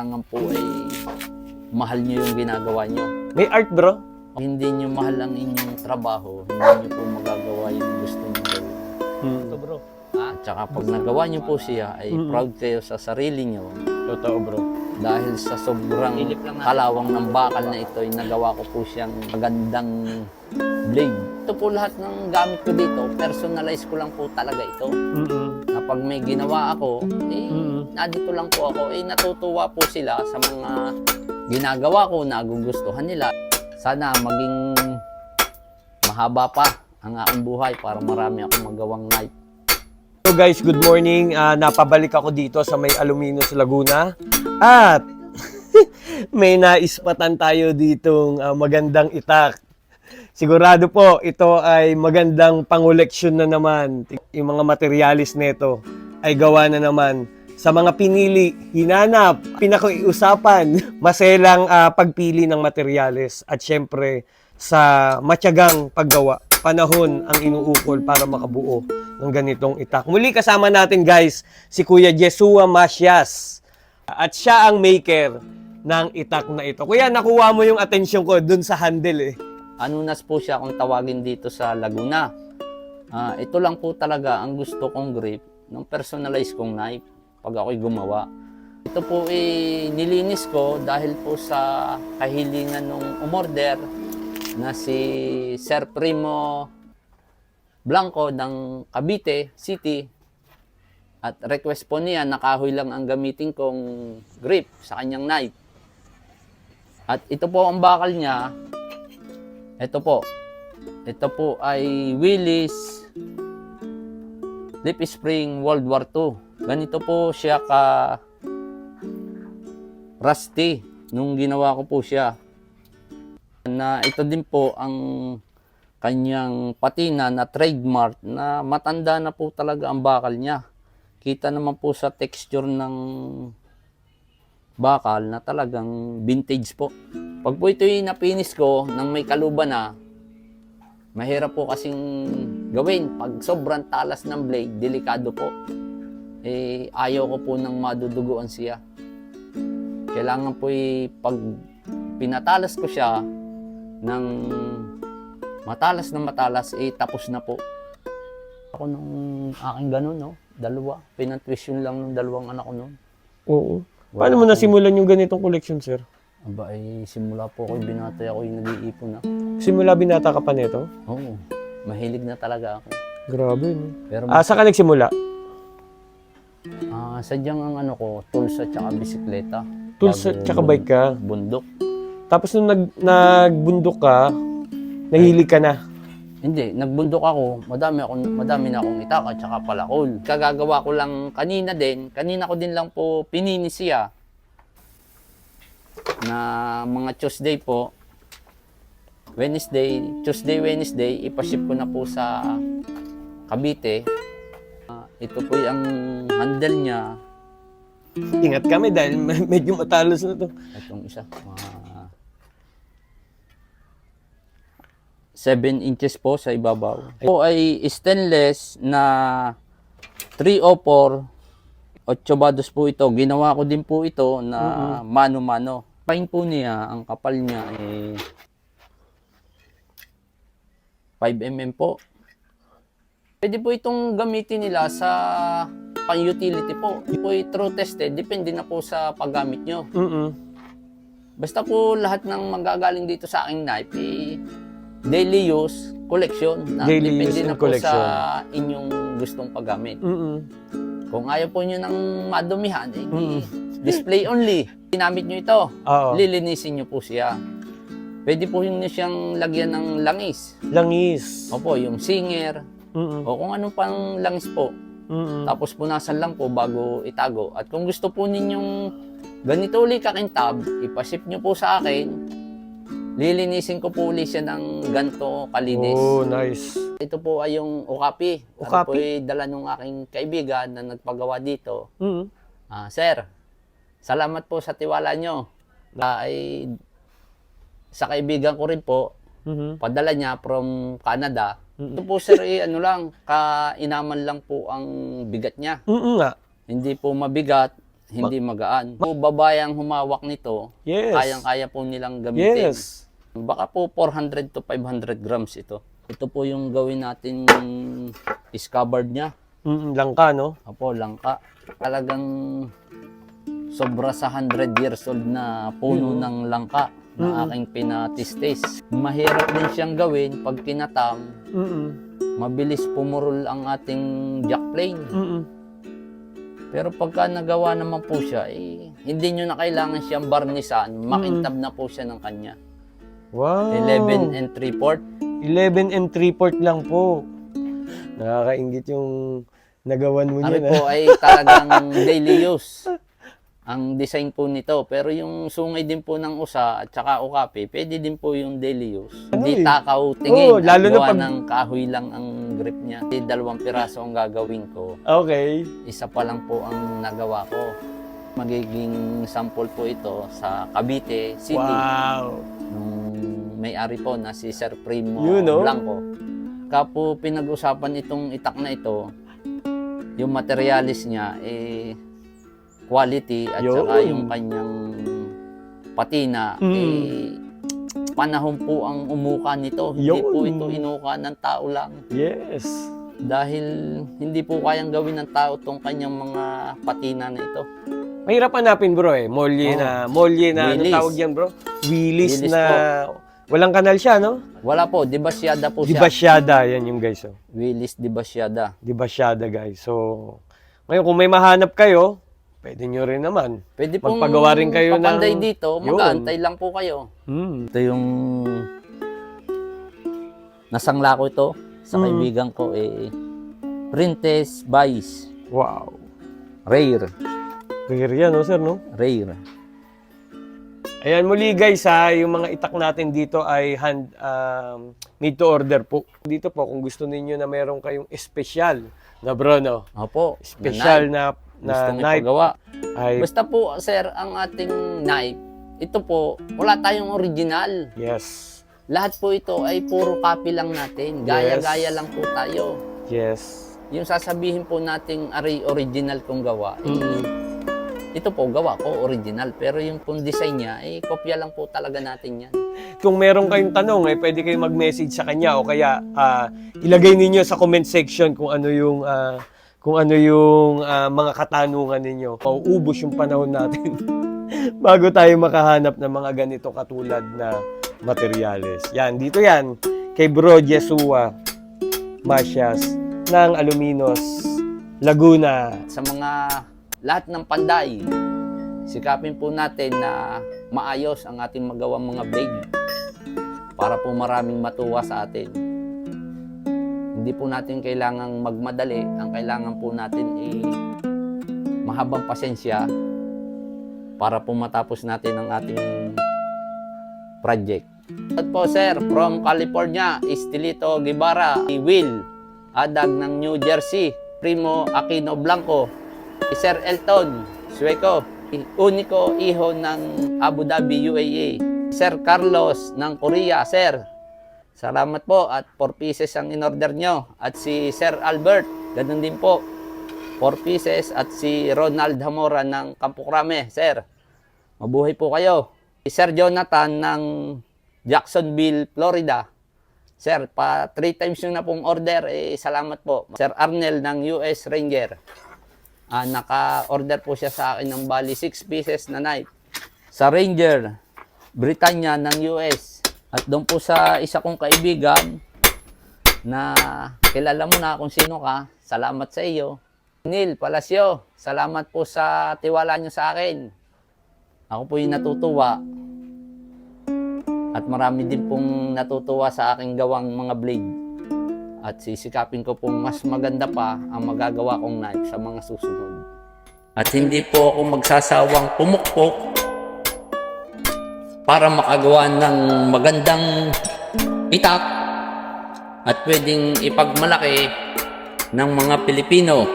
Tangan po ay mahal nyo yung ginagawa nyo. May art bro? Hindi nyo mahal ang inyong trabaho, hindi nyo po magagawa yung gusto nyo gawin. Ito bro. At saka pag nagawa nyo po siya, ay Mm. proud kayo sa sarili nyo Totoo bro. dahil sa sobrang kalawang ng bakal na ito, ay nagawa ko po siyang magandang blade. Ito po lahat ng gamit ko dito, personalize ko lang po talaga ito. Mm-mm. Na pag may ginawa ako, eh, Mm. nadito lang po ako, eh, natutuwa po sila sa mga ginagawa ko, nagugustuhan nila. Sana maging mahaba pa ang aking buhay para marami akong magawang night. So guys, good morning. Ah, napabalik ako dito sa may Aluminos Laguna. At may naispatan tayo ditong ah, magandang itak. Sigurado po, ito ay magandang pangoleksyon na naman. Yung mga materialis nito ay gawa na naman sa mga pinili, hinanap, pinakiusapan, maselang ah, pagpili ng materyales at syempre sa matyagang paggawa. Panahon ang inuukol para makabuo ng ganitong itak. Muli kasama natin guys si Kuya Jesua Masyas at siya ang maker ng itak na ito. Kuya, nakuha mo yung atensyon ko dun sa handle eh. Anunas po siya kung tawagin dito sa Laguna. Ah, ito lang po talaga ang gusto kong grip ng personalized kong knife pag ako'y gumawa. Ito po eh, nilinis ko dahil po sa kahilingan ng umorder na si Sir Primo Blanco ng Cavite City at request po niya nakahoy lang ang gamitin kong grip sa kanyang knife. At ito po ang bakal niya, ito po. Ito po ay Willis Lip Spring World War II. Ganito po siya ka rusty nung ginawa ko po siya. Na ito din po ang kanyang patina na trademark na matanda na po talaga ang bakal niya. Kita naman po sa texture ng bakal na talagang vintage po. Pag po ito'y napinis ko nang may kaluba na, mahirap po kasing gawin. Pag sobrang talas ng blade, delikado po. Eh, ayaw ko po nang maduduguan siya. Kailangan po pag pinatalas ko siya ng matalas na matalas, eh tapos na po. Ako nung aking ganun, no? Dalawa. Pinatwisyon lang ng dalawang anak ko noon. Oo. Paano mo nasimulan yung ganitong collection, sir? Aba, eh, simula po ako binatay ako yung nag-iipon na. Simula binata ka pa nito? Oo. Mahilig na talaga ako. Grabe, no? Pero Ah, saan ka nagsimula? ah, sadyang ang ano ko, tools at saka bisikleta. Tools Bago at tsaka bike ka. Bundok. Tapos nung nag, nagbundok ka, nahilig ka na. Hindi, nagbundok ako, madami ako, madami na akong itak at saka palakol. Kagagawa ko lang kanina din, kanina ko din lang po pinini siya na mga Tuesday po, Wednesday, Tuesday, Wednesday, ipaship ko na po sa Cavite. Ah, ito po ang handle niya, Ingat kami dahil me- medyo matalos na to. Itong isa, mga 7 inches po sa ibabaw. Ito ay stainless na 304 8 bados po ito. Ginawa ko din po ito na mano-mano. Pain po niya, ang kapal niya ay 5 mm po. Pwede po itong gamitin nila sa pang-utility po. Ito po true tested. Depende na po sa paggamit nyo. Mm-mm. Basta po lahat ng manggagaling dito sa aking knife, eh, daily use, collection. Na Daily depende use na po collection. sa inyong gustong paggamit. Mm-mm. Kung ayaw po nyo ng madumihan, eh, Mm. display only. Ginamit nyo ito, Oo. lilinisin nyo po siya. Pwede po nyo siyang lagyan ng langis. Langis. Opo, yung singer, Mm-mm. o kung anong pang langis po. Mm-mm. Tapos punasan lang po bago itago. At kung gusto po ninyong ganito uli kakintab, ipaship nyo po sa akin. Lilinisin ko po ulit siya ng ganto kalinis. Oh, nice. Ito po ay yung okapi. Ito Okapi? po ay dala ng aking kaibigan na nagpagawa dito. Mm-mm. Ah, sir, salamat po sa tiwala nyo. Na ay sa kaibigan ko rin po, Mhm. padala niya from Canada. Mm-mm. Ito po sir, eh, ano lang, kainaman lang po ang bigat niya. Nga. Hindi po mabigat. Hindi magaan. Po babayang humawak nito, Yes. kayang-kaya po nilang gamitin. Yes. Baka po 400 to 500 grams ito. Ito po yung gawin natin discovered niya. Mm, langka, no? Apo, langka. Talagang sobra sa 100 years old na puno ng langka na aking pinatistis. Mahirap din siyang gawin pag kinatam. Mm-mm. Mabilis pumurol ang ating jack plane. Pero pagka nagawa naman po siya, eh, hindi nyo na kailangan siyang barnisan. Makintab na po siya ng kanya. Wow. 11 and 3 port. 11 and 3 port lang po. Nakakaingit yung nagawan mo Ari niyan. po ah. ay talagang daily use ang design po nito. Pero yung sungay din po ng usa at saka ukapi, pwede din po yung daily use. Hindi eh. takaw tingin. Oo, lalo Ang na pag- ng kahoy lang ang grip niya. Di dalawang piraso ang gagawin ko. Okay. Isa pa lang po ang nagawa ko. Magiging sample po ito sa Cavite City. Wow. Nung may-ari po na si Sir Primo Yun, no? Blanco. Kapo pinag-usapan itong itak na ito, yung materialis niya, eh, quality at Yun. saka yung kanyang patina, Mm. eh, panahon po ang umuka nito. Hindi Yun. po ito inuka ng tao lang. Yes. Dahil hindi po kayang gawin ng tao tong kanyang mga patina na ito. Mahirap hanapin bro eh. Molye Oo. na, molye na, ano Willis. tawag yan bro? Willis, Willis na, walang kanal siya, no? Wala po, dibasyada po Di siya. Basyada, yan yung guys. Oh. Willis dibasyada. Di Basyada guys. So, ngayon kung may mahanap kayo, pwede nyo rin naman. Pwede pong Magpagawa rin kayo ng- papanday dito, Yun. mag-aantay lang po kayo. Hmm. Ito yung nasangla ko ito sa Mm. kaibigan ko eh Princess Vice. Wow. Rare. Rare yan, no, sir, no? Rare. Ayan, muli guys ha, yung mga itak natin dito ay hand, um, made to order po. Dito po, kung gusto ninyo na meron kayong espesyal na bro, no? Opo. Special na na, knife. Gusto na nyo knife pagawa. ay, Basta po, sir, ang ating knife, ito po, wala tayong original. yes, Lahat po ito ay puro copy lang natin. Gaya-gaya lang po tayo. yes. Yung sasabihin po nating aray original kong gawa, eh, Mm. ito po gawa ko original. Pero yung pong design niya, eh, kopya lang po talaga natin yan. Kung meron kayong tanong, eh, pwede kayong mag-message sa kanya o kaya ah, ilagay ninyo sa comment section kung ano yung ah, kung ano yung ah, mga katanungan ninyo. Pauubos yung panahon natin bago tayo makahanap ng mga ganito katulad na materyales. Yan, dito yan. Kay Bro Jesua Masyas ng Aluminos, Laguna. sa mga lahat ng panday, sikapin po natin na maayos ang ating magawang mga blade para po maraming matuwa sa atin. Hindi po natin kailangang magmadali. Ang kailangan po natin ay mahabang pasensya para po matapos natin ang ating project. At po sir, from California, Estelito Guevara, Will, Adag ng New Jersey, Primo Aquino Blanco, si Sir Elton Sueco, Unico Iho ng Abu Dhabi, UAE, Sir Carlos ng Korea, Sir. Salamat po at 4 pieces ang in-order nyo. At si Sir Albert, ganun din po. 4 pieces at si Ronald Hamora ng Campo Crame, Sir. Mabuhay po kayo. Si Sir Jonathan ng Jacksonville, Florida. Sir, pa three times yung na pong order, eh, salamat po. Sir Arnel ng US Ranger. Ah, naka-order po siya sa akin ng bali 6 pieces na knife. Sa Ranger, Britannia ng US. At doon po sa isa kong kaibigan na kilala mo na kung sino ka, salamat sa iyo. Neil Palacio, salamat po sa tiwala niyo sa akin. Ako po yung natutuwa. At marami din pong natutuwa sa aking gawang mga blade. At sisikapin ko pong mas maganda pa ang magagawa kong knife sa mga susunod. At hindi po ako magsasawang pumukpok para makagawa ng magandang itak at pwedeng ipagmalaki ng mga Pilipino.